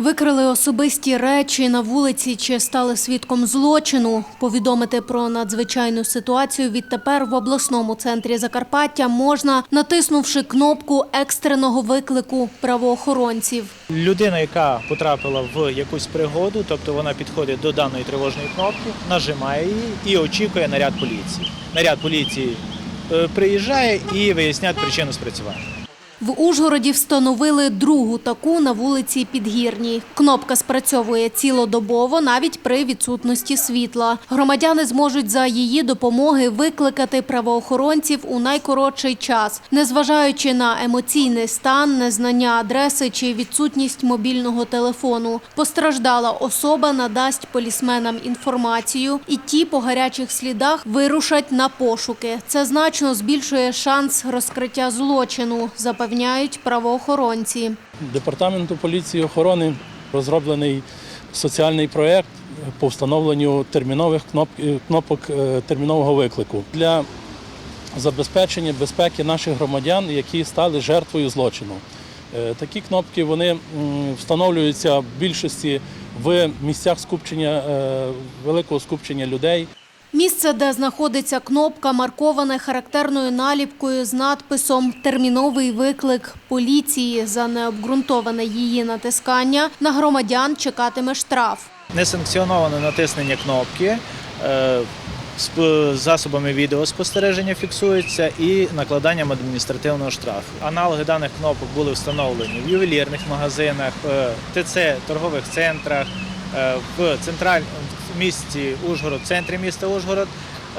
Викрили особисті речі на вулиці чи стали свідком злочину. Повідомити про надзвичайну ситуацію відтепер в обласному центрі Закарпаття можна, натиснувши кнопку екстреного виклику правоохоронців. Людина, яка потрапила в якусь пригоду, тобто вона підходить до даної тривожної кнопки, нажимає її і очікує наряд поліції. Наряд поліції е, приїжджає і виясняє причину спрацювання. В Ужгороді встановили другу таку на вулиці Підгірній. Кнопка спрацьовує цілодобово, навіть при відсутності світла. Громадяни зможуть за її допомоги викликати правоохоронців у найкоротший час, незважаючи на емоційний стан, незнання адреси чи відсутність мобільного телефону. Постраждала особа надасть полісменам інформацію, і ті по гарячих слідах вирушать на пошуки. Це значно збільшує шанс розкриття злочину, запевняють правоохоронці. Департаменту поліції охорони розроблений соціальний проєкт по встановленню термінових е, кнопок е, термінового виклику для забезпечення безпеки наших громадян, які стали жертвою злочину. Е, Такі кнопки вони встановлюються в більшості в місцях скупчення великого скупчення людей. Місце, де знаходиться кнопка, марковане характерною наліпкою з надписом Терміновий виклик поліції за необґрунтоване її натискання на громадян чекатиме штраф. Несанкціоноване натиснення кнопки е, з засобами відеоспостереження фіксується і накладанням адміністративного штрафу. Аналоги даних кнопок були встановлені в ювелірних магазинах, е, ТЦ, торгових центрах, е, в централь... місті Ужгород, в центрі міста Ужгород.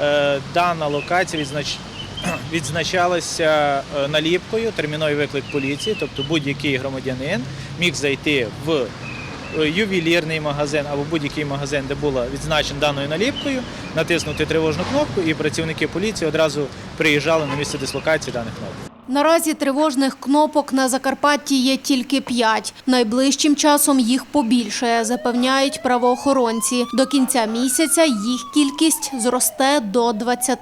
Е, Дана локація відзнач... відзначалася е, наліпкою терміновий виклик поліції, тобто будь-який громадянин міг зайти в е, ювелірний магазин або будь-який магазин, де була відзначена даною наліпкою, натиснути тривожну кнопку, і працівники поліції одразу приїжджали на місце дислокації даних кнопок. Наразі тривожних кнопок на Закарпатті є тільки п'ять. Найближчим часом їх побільшає, запевняють правоохоронці. До кінця місяця їх кількість зросте до 20.